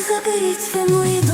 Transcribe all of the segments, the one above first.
загорится мои...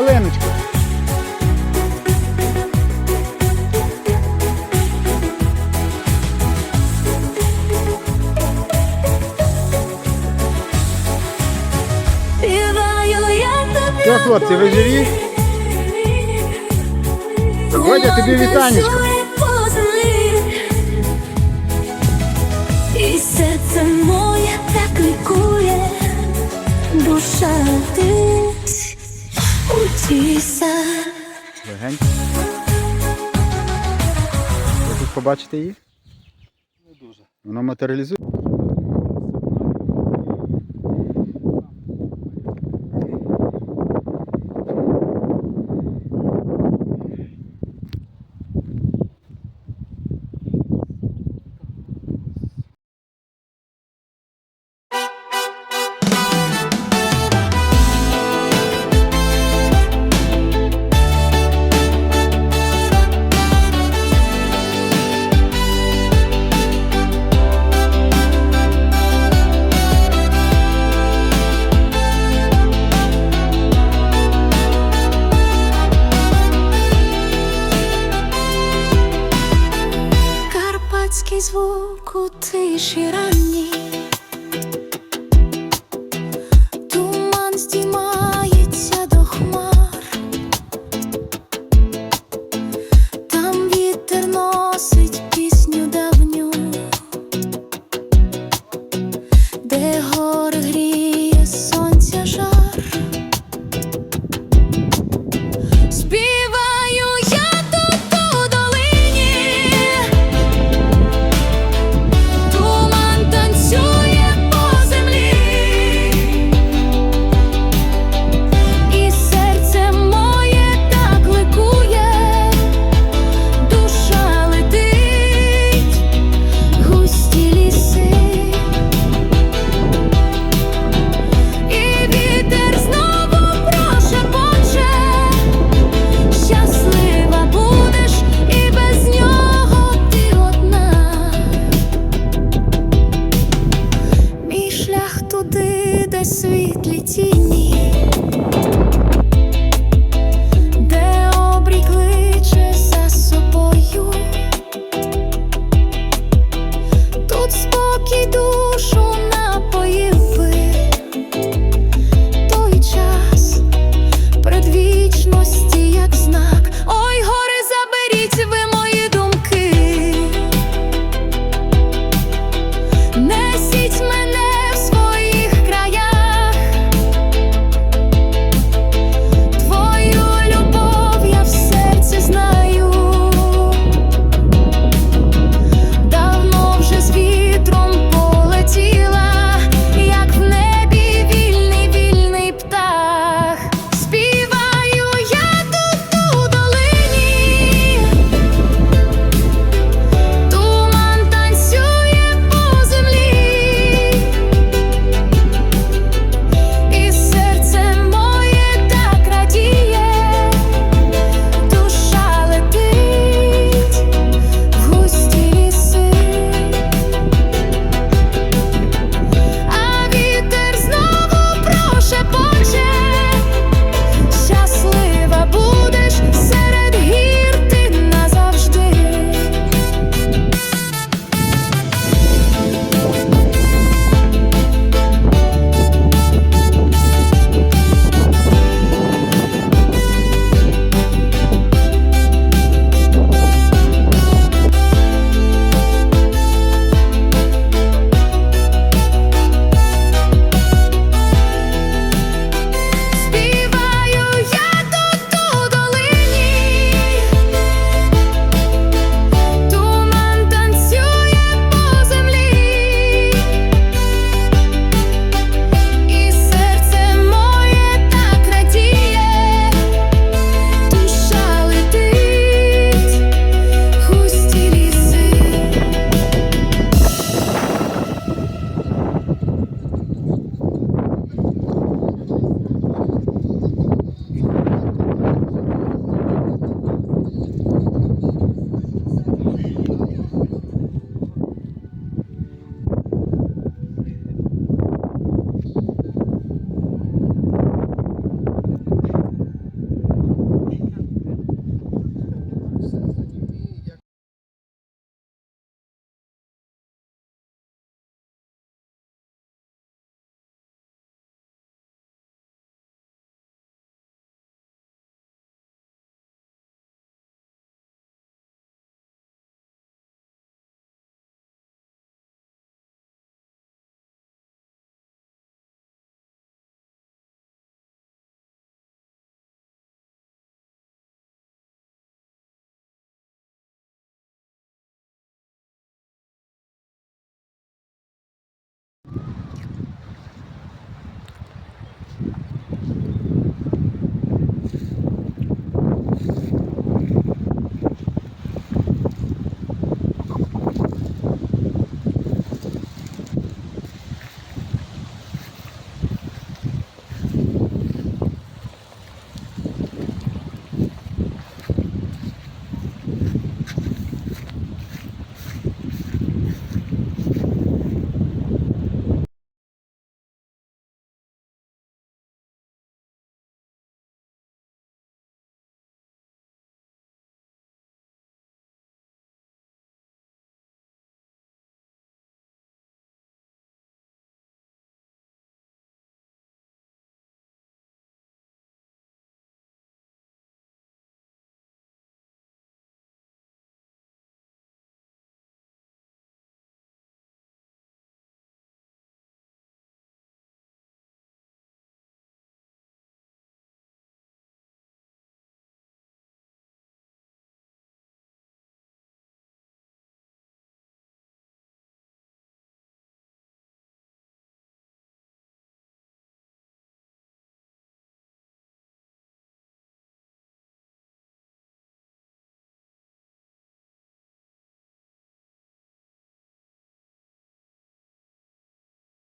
ялиночку. Що, хлопці, ви живі? Водя тобі вітанечко. І серце моє так лікує, душа ти. Легенько. Хочеш побачити її? Не дуже. Вона матеріалізує.